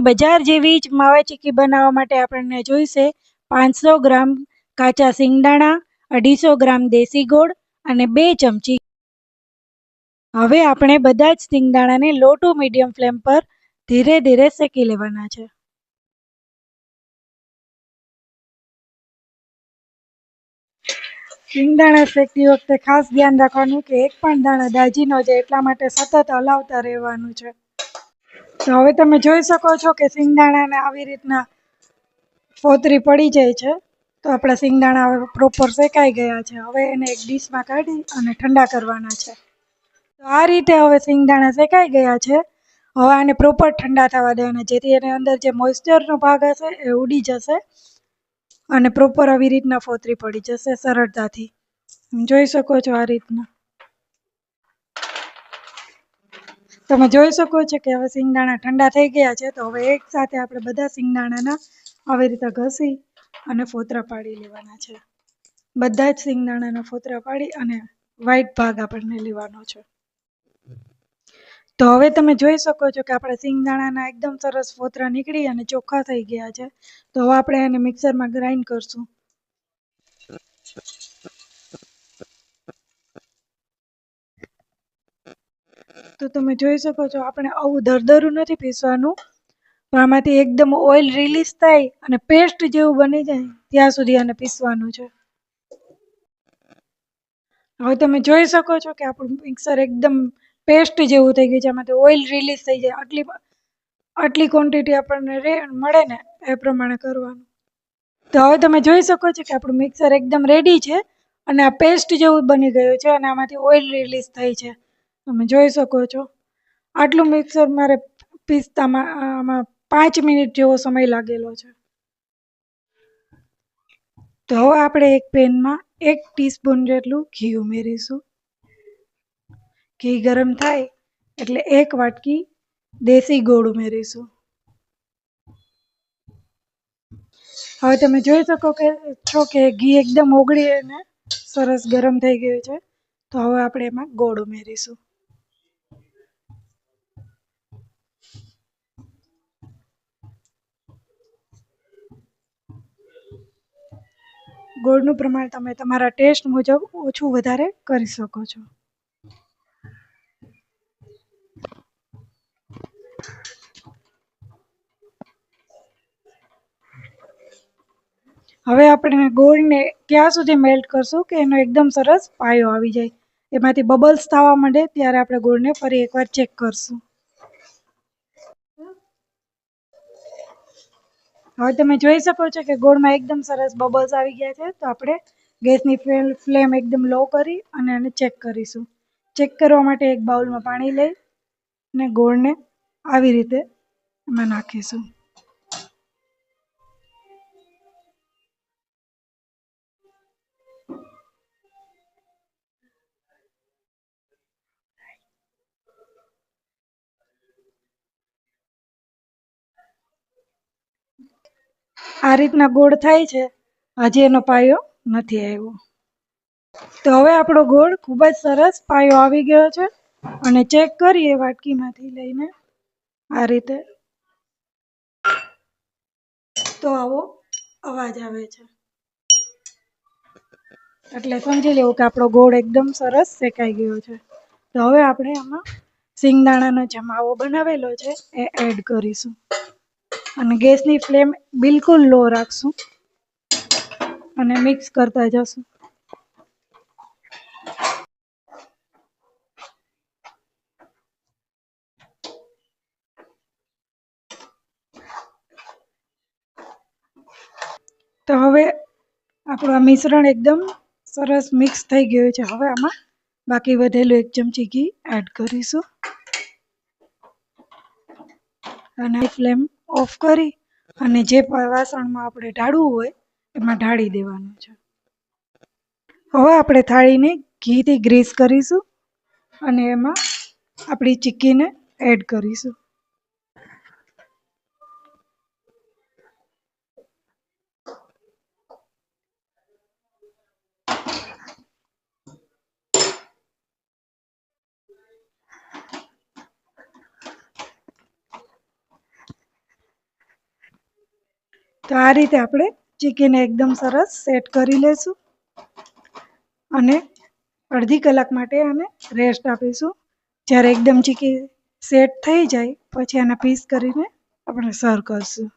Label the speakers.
Speaker 1: બજાર જેવી જ માવા ચીકી બનાવવા માટે આપણને જોઈશે પાંચસો ગ્રામ કાચા સિંગદાણા, અઢીસો ગ્રામ દેશી ગોળ અને બે ચમચી. હવે આપણે બધા જ સિંગદાણાને લો ટુ મીડિયમ ફ્લેમ પર ધીરે ધીરે શેકી લેવાના છે. સિંગદાણા શેકતી વખતે ખાસ ધ્યાન રાખવાનું કે એક પણ દાણા દાજી ન જાય એટલા માટે સતત હલાવતા રહેવાનું છે. હવે તમે જોઈ શકો છો કે સિંગદાણાને આવી રીતના ફોતરી પડી જાય છે. તો આપણા સિંગદાણા હવે પ્રોપર શેકાઈ ગયા છે. હવે એને એક ડીશમાં કાઢી અને ઠંડા કરવાના છે. તો આ રીતે હવે સિંગદાણા શેકાઈ ગયા છે. હવે આને પ્રોપર ઠંડા થવા દેવાના. જેથી એની અંદર જે મોઇસ્ચરનો ભાગ હશે એ ઉડી જશે અને પ્રોપર આવી રીતના ફોતરી પડી જશે સરળતાથી. જોઈ શકો છો આ રીતના. તમે જોઈ શકો છો કે હવે સિંગદાણા ઠંડા થઈ ગયા છે, તો હવે એક સાથે આપણે બધા સિંગદાણાના આવી રીતે ઘસી અને ફોતરા પાડી લેવાના છે. બધા જ સિંગદાણાના ફોતરા પાડી અને વ્હાઈટ ભાગ આપણને લેવાનો છે. તો હવે તમે જોઈ શકો છો કે આપણે સિંગદાણાના એકદમ સરસ ફોતરા નીકળી અને ચોખ્ખા થઈ ગયા છે. તો હવે આપણે એને મિક્સરમાં ગ્રાઇન્ડ કરશું. તો તમે જોઈ શકો છો, આપણે આવું દરદરું નથી પીસવાનું, પણ આમાંથી એકદમ ઓઇલ રિલીઝ થાય અને પેસ્ટ જેવું બની જાય, ત્યાં સુધી આને પીસવાનું છે. હવે તમે જોઈ શકો છો કે આપણું મિક્સર એકદમ પેસ્ટ જેવું થઈ ગયું છે, આમાંથી ઓઇલ રિલીઝ થઈ જાય, આટલી આટલી ક્વોન્ટિટી આપણને રે, મળે ને, એ પ્રમાણે કરવાનું. તો હવે તમે જોઈ શકો છો કે આપણું મિક્સર એકદમ રેડી છે, અને આ પેસ્ટ જેવું બની ગયું છે, અને આમાંથી ઓઇલ રિલીઝ થઈ છે. તમે જોઈ શકો છો. આટલું મિક્સર મારે પીસતામાં, આમાં પાંચ મિનિટ જેવો સમય લાગેલો છે. તો હવે આપણે એક પેનમાં એક ટીસ્પૂન જેટલું ઘી ઉમેરીશું. ઘી ગરમ થાય એટલે એક વાટકી દેશી ગોળ ઉમેરીશું. હવે તમે જોઈ શકો કે, છો કે ઘી એકદમ ઓગળી અને સરસ ગરમ થઈ ગયું છે. તો હવે આપણે એમાં ગોળ ઉમેરીશું. ગોળનું પ્રમાણ તમે તમારા ટેસ્ટ મુજબ ઓછું વધારે કરી શકો છો. હવે આપણે ગોળને ત્યાં સુધી મેલ્ટ કરશું કે એનો એકદમ સરસ પાયો આવી જાય. એમાંથી બબલ્સ થવા માંડે ત્યારે આપણે ગોળને ફરી એકવાર ચેક કરશું. હવે તમે જોઈ શકો છો કે ગોળમાં એકદમ સરસ બબલ્સ આવી ગયા છે. તો આપણે ગેસની ફ્લેમ એકદમ લો કરી અને એને ચેક કરીશું. ચેક કરવા માટે એક બાઉલમાં પાણી લઈ અને ગોળને આવી રીતે એમાં નાખીશું. આ રીતના ગોળ થાય છે. હજી એનો પાયો નથી આવ્યો. તો હવે આપણો ગોળ ખૂબ જ સરસ પાયો આવી ગયો છે અને ચેક કરીએ વાટકીમાંથી લઈને આ રીતે. તો આવો અવાજ આવે છે. એટલે સમજી લેવું કે આપણો ગોળ એકદમ સરસ શેકાઈ ગયો છે. તો હવે આપણે આમાં સિંગદાણાનો જમાવો માવો બનાવેલો છે, એ એડ કરીશું. અને ગેસની ફ્લેમ બિલકુલ લો રાખશું અને મિક્સ કરતા જશું. તો હવે આપણું આ મિશ્રણ એકદમ સરસ મિક્સ થઈ ગયું છે. હવે આમાં બાકી વધેલું એક ચમચી ઘી એડ કરીશું. અને ફ્લેમ ઓફ કરી અને જે વાસણમાં આપણે ઢાળવું હોય, એમાં ઢાળી દેવાનું છે. હવે આપણે થાળીને ઘીથી ગ્રીસ કરીશું અને એમાં આપણી ચીક્કીને એડ કરીશું. તો આ રીતે આપણે ચીકીને એકદમ સરસ સેટ કરી લેશું અને અડધી કલાક માટે આને રેસ્ટ આપીશું. જ્યારે એકદમ ચીકી સેટ થઈ જાય, પછી આના પીસ કરીને આપણે સર્વ કરશું.